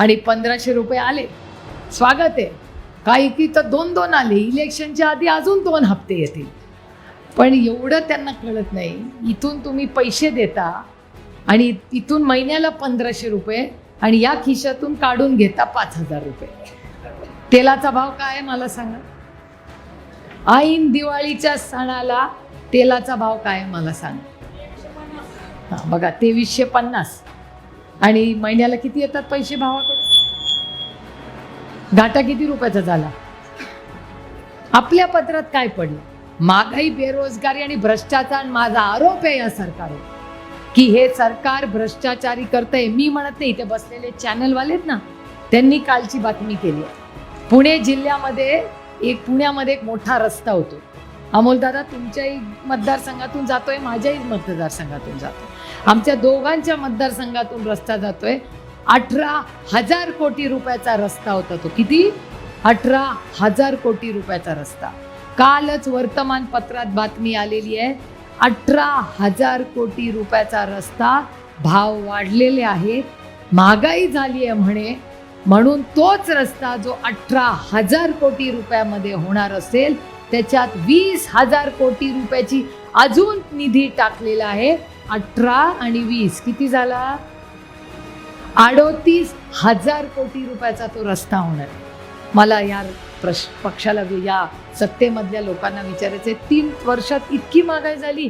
आणि पंधराशे रुपये आले. स्वागत आहे. काही की तर दोन दोन आले. इलेक्शनच्या आधी अजून दोन हप्ते येतील. पण एवढं त्यांना कळत नाही. इथून तुम्ही पैसे देता आणि इथून महिन्याला पंधराशे रुपये आणि या खिशातून काढून घेता पाच हजार रुपये. तेलाचा भाव काय आहे मला सांगा? ऐन दिवाळीच्या सणाला तेलाचा भाव काय आहे मला सांग? बघा तेवीसशे पन्नास. आणि महिन्याला किती येतात पैसे भावाकडे? घाटा किती रुपयाचा झाला? आपल्या पत्रात काय पडलं? महागाई बेरोजगारी आणि भ्रष्टाचार माझा आरोप आहे या सरकारवर. की हे सरकार भ्रष्टाचारी करतंय. मी म्हणत नाही इथे बसलेले चॅनलवालेत ना त्यांनी कालची बातमी केली आहे. पुणे जिल्ह्यामध्ये एक पुण्यामध्ये एक मोठा रस्ता होतो. अमोलदादा तुमच्याही मतदारसंघातून जातोय माझ्याही मतदारसंघातून जातो आमच्या दोघांच्या मतदारसंघातून रस्ता जातोय. अठरा हजार कोटी रुपयाचा रस्ता होता तो. किती? अठरा हजार कोटी रुपयाचा रस्ता. कालच वर्तमानपत्रात बातमी आलेली आहे. अठरा हजार कोटी रुपयाचा रस्ता भाव वाढलेले आहेत महागाई झाली आहे म्हणे. म्हणून तोच रस्ता जो अठरा हजार कोटी रुपयामध्ये होणार असेल त्याच्यात वीस हजार कोटी रुपयाची अजून निधी टाकलेला आहे. अठरा आणि वीस किती झाला? अडोतीस हजार कोटी रुपयाचा तो रस्ता होणार. मला या प्रश पक्षाला या सत्तेमधल्या लोकांना विचारायचं आहे तीन वर्षात इतकी महागाई झाली